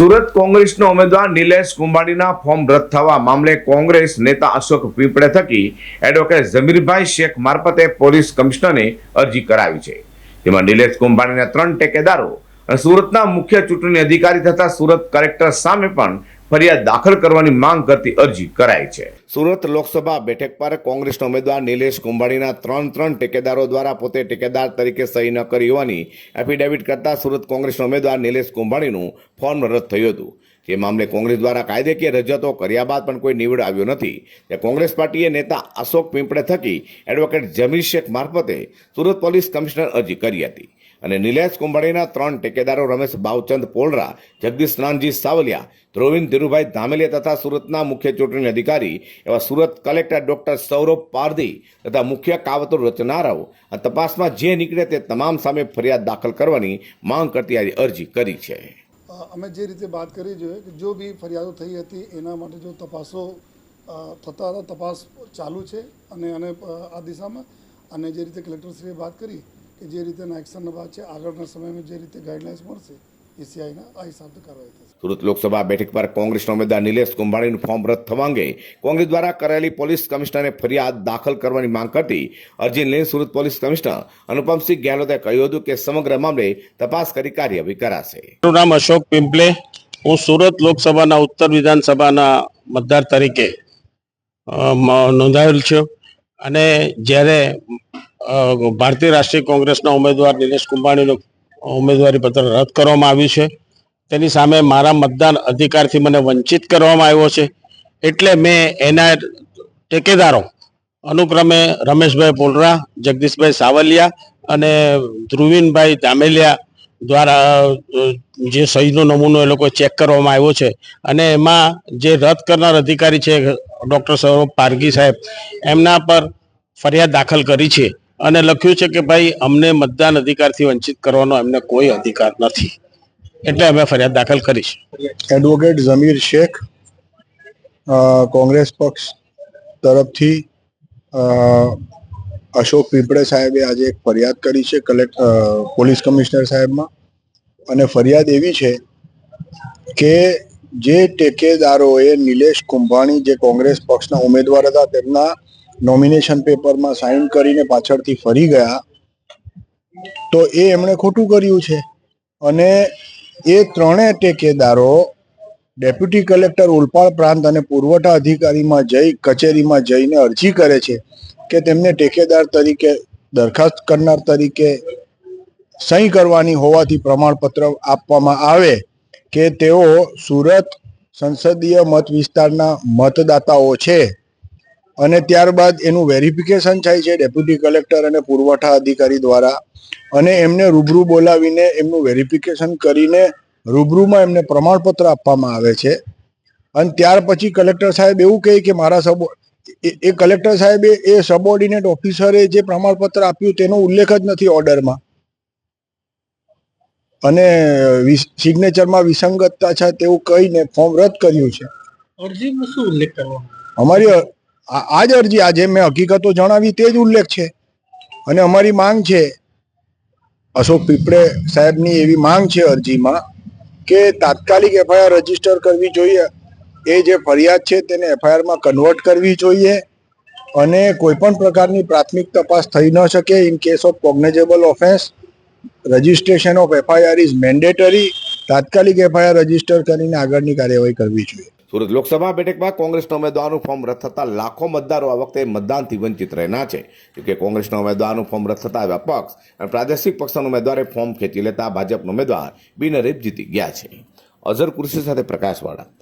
સુરત કોંગ્રેસનો ઉમેદવાર નિલેશ કુંભાણીના ફોર્મ રદ થવા મામલે કોંગ્રેસ નેતા અશોક પીપળે થકી એડવોકેટ જમીરભાઈ શેખ મારફતે પોલીસ કમિશનરને અરજી કરાવી છે. તેમાં નિલેશ કુંભાણીના ત્રણ ટેકેદારો સુરતના મુખ્ય ચૂંટણી અધિકારી તથા સુરત કલેક્ટર સામે પણ ફરિયાદ દાખલ કરવાની માંગ કરતી અરજી કરાઈ છે. સુરત લોકસભા બેઠક પર કોંગ્રેસના ઉમેદવાર નિલેશ કુંભાણીના ત્રણ ત્રણ ટેકેદારો દ્વારા પોતે ટેકેદાર તરીકે સહી ન કરી હોવાની એફિડેવિટ કરતા સુરત કોંગ્રેસના ઉમેદવાર નિલેશ કુંભાણીનું ફોર્મ રદ થયું હતું. જે મામલે કોંગ્રેસ દ્વારા કાયદેકીય રજૂઆતો કર્યા બાદ પણ કોઈ નિવડ આવ્યો નથી. તે કોંગ્રેસ પાર્ટીએ નેતા અશોક પીંપળે થકી એડવોકેટ જમીર શેખ મારફતે સુરત પોલીસ કમિશનર અરજી કરી હતી. અને નિલેશ કુંભાણીના ત્રણ ટેકેદારો રમેશ બાવચંદ પોલરા, જગદીશ નાનજી સાવલિયા ધ્રોવિંદ ધીરુભાઈ ધામેલિયા તથા સુરતના મુખ્ય ચૂંટણી અધિકારી એવા સુરત કલેક્ટર ડોક્ટર સૌરભ પારધી તથા મુખ્ય કાવતો રચનારાઓ આ તપાસમાં જે નીકળે તે તમામ સામે ફરિયાદ દાખલ કરવાની માંગ કરતી આજે અરજી કરી છે. અમે જે રીતે વાત કરી જોઈએ કે જો બી ફરિયાદો થઈ હતી, એના માટે જો તપાસો થતા હતા, તપાસ ચાલુ છે અને અને આ દિશામાં અને જે રીતે કલેક્ટરશ્રીએ વાત કરી કે જે રીતેના એક્શનના બાદ છે આગળના સમયમાં જે રીતે ગાઈડલાઇન્સ મળશે એ સિવાયના આ હિસાબથી કાર્યવાહી થશે. સુરત લોકસભા બેઠક પર કોંગ્રેસના ઉમેદવાર નિલેશ કુંભાણીનું ફોર્મ રદ થવા અંગે કોંગ્રેસ દ્વારા કરાયેલી પોલીસ કમિશનરને ફરિયાદ દાખલ કરવાની માંગ કરતી અરજી લઈને સુરત પોલીસ કમિશનર અનુપમસિંહ ગેહલોતે કહ્યું હતું કે સમગ્ર મામલે તપાસ કરી કાર્યવાહી કરાશે. મારું નામ અશોક પિંપલે. હું સુરત લોકસભાના ઉત્તર વિધાનસભાના મતદાર તરીકે નોંધાયેલ છું. અને જ્યારે ભારતીય રાષ્ટ્રીય કોંગ્રેસના ઉમેદવાર નિલેશ કુંભાણીનું ઉમેદવારી પત્ર રદ કરવામાં આવ્યું છે. તેની સામે મારા મતદાન અધિકારથી મને વંચિત કરવામાં આવ્યો છે. એટલે મેં એના ટેકેદારો અનુક્રમે રમેશભાઈ પોલરા, જગદીશભાઈ સાવલિયા અને ધ્રુવીનભાઈ ધામેલિયા દ્વારા જે સહીનો નમૂનો એ લોકો ચેક કરવામાં આવ્યો છે. અને એમાં જે રદ કરનાર અધિકારી છે ડૉક્ટર સૌરભ પારગી સાહેબ, એમના પર ફરિયાદ દાખલ કરી છે. અને લખ્યું છે કે ભાઈ, અમને મતદાન અધિકારથી વંચિત કરવાનો એમને કોઈ અધિકાર નથી. એટલે અમે ફરિયાદ દાખલ કરીશ. એડવોકેટ જમીર શેખ કોંગ્રેસ પક્ષ તરફથી અશોક પીપળે સાહેબે આજે એક ફરિયાદ કરી છે કલેક્ટ પોલીસ કમિશનર સાહેબમાં. અને ફરિયાદ એવી છે કે જે ટેકેદારોએ નિલેશ કુંભાણી, જે કોંગ્રેસ પક્ષના ઉમેદવાર હતા, તેમના નોમિનેશન પેપરમાં સાઇન કરીને પાછળથી ફરી ગયા. તો એ એમણે ખોટું કર્યું છે. અને એ ત્રણેય ટેકેદારો ડેપ્યુટી કલેક્ટર ઉલપાડ પ્રાંત અને પુરવઠા અધિકારીમાં જઈ કચેરીમાં જઈને અરજી કરે છે કે તેમને ટેકેદાર તરીકે, દરખાસ્ત કરનાર તરીકે સહી કરવાની હોવાથી પ્રમાણપત્ર આપવામાં આવે કે તેઓ સુરત સંસદીય મત વિસ્તારના મતદાતાઓ છે. અને ત્યારબાદ એનું વેરિફિકેશન થાય છે ડેપ્યુટી કલેક્ટર અને પુરવઠા અધિકારી દ્વારા. અને એમને રૂબરૂ બોલાવીને એમનું વેરિફિકેશન કરીને રૂબરૂમાં એમને પ્રમાણપત્ર આપવામાં આવે છે. અને ત્યાર પછી કલેક્ટર સાહેબ એવું કહે કે મારા સબો એ- કલેક્ટર સાહેબે એ સબઓર્ડિનેટ ઓફિસરે જે પ્રમાણપત્ર આપ્યું તેનો ઉલ્લેખ જ નથી ઓર્ડરમાં અને સિગ્નેચરમાં વિસંગતતા છે તેવું કહીને ફોર્મ રદ કર્યું છે. અરજીમાં શું ઉલ્લેખ કરવાનો અમારી આ જ અરજી આજે મેં હકીકતો જણાવી તે જ ઉલ્લેખ છે. અને અમારી માંગ છે, અશોક પીપળે સાહેબની એવી માંગ છે અરજીમાં કે તાત્કાલિક એફઆઈઆર રજિસ્ટર કરવી જોઈએ. એ જે ફરિયાદ છે તેને એફઆઈઆરમાં કન્વર્ટ કરવી જોઈએ અને કોઈપણ પ્રકારની પ્રાથમિક તપાસ થઈ ન શકે in case of cognizable offence registration of FIR is mandatory તાત્કાલિક એફઆઈઆર રજિસ્ટર કરીને આગળની કાર્યવાહી કરવી જોઈએ. સુરત લોકસભા બેઠકમાં કોંગ્રેસના ઉમેદવારનું ફોર્મ રદ થતાં લાખો મતદારો આ વખતે મતદાનથી વંચિત રહેના છે. જોકે કોંગ્રેસના ઉમેદવારનું ફોર્મ રદ થતાં આવ્યા પક્ષ અને પ્રાદેશિક પક્ષના ઉમેદવારે ફોર્મ ખેંચી લેતા ભાજપના ઉમેદવાર બિનહરીફ જીતી ગયા છે. અઝર કુર્સી સાથે પ્રકાશવાળા